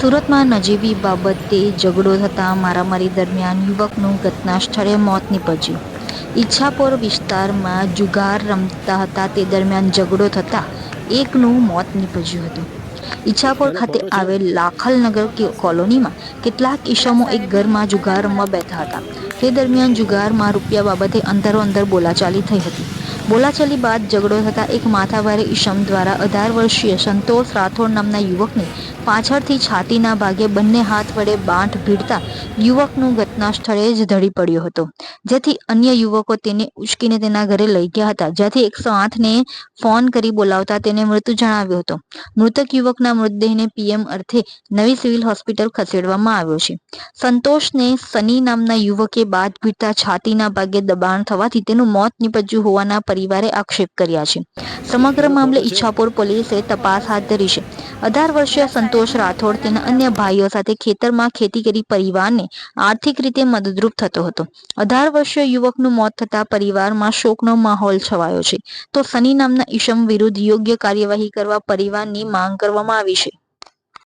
સુરતમાં નજીવી બાબતે ઝઘડો થતાં મારામારી દરમિયાન યુવકનું ઘટના સ્થળે મોત નીપજ્યું. ઈચ્છાપોર વિસ્તારમાં જુગાર રમતા હતા, તે દરમિયાન ઝઘડો થતાં એકનું મોત નીપજ્યું હતું. ઈચ્છાપોર ખાતે આવેલ લાખલનગર કે- કોલોનીમાં કેટલાક ઈસમો એક ઘરમાં જુગાર રમવા બેઠા હતા. તે દરમિયાન જુગારમાં રૂપિયા બાબતે અંદરો અંદર બોલાચાલી થઈ હતી. બોલાચાલી બાદ ઝઘડો થતાં એક માથાભારે ઈશમ દ્વારા અઢાર વર્ષીય સંતોષ રાઠોડ નામના યુવકને પાછળથી છાતીના ભાગે બંને હાથ વડે બાંઠ ભીડતા યુવકનું ઘટના સ્થળે જ ધડી પડ્યો હતો. જેથી અન્ય યુવકો તેને ઉચકીને તેના ઘરે લઈ ગયા હતા. જ્યાંથી એકસો આઠને ફોન કરી બોલાવતા તેને મૃત્યુ જણાવ્યો હતો. મૃતક યુવકના મૃતદેહને પીએમ અર્થે નવી સિવિલ હોસ્પિટલ ખસેડવામાં આવ્યો છે. સંતોષને સની નામના યુવકે બાદ ભીડતા છાતીના ભાગે દબાણ થવાથી તેનું મોત નીપજ્યું હોવાના પરિવારે આક્ષેપ કર્યા છે. સમગ્ર મામલે ઈચ્છાપુર પોલીસે તપાસ હાથ ધરી છે. અઢાર વર્ષીય સંતોષ રાઠોડ તેના અન્ય ભાઈઓ સાથે ખેતરમાં ખેતી કરી પરિવારને આર્થિક રીતે મદદરૂપ થતો હતો. અઢાર વર્ષીય યુવકનું મોત થતા પરિવારમાં શોકનો માહોલ છવાયો છે. તો સની નામના ઈશમ વિરુદ્ધ યોગ્ય કાર્યવાહી કરવા પરિવારની માંગ કરવામાં આવી છે.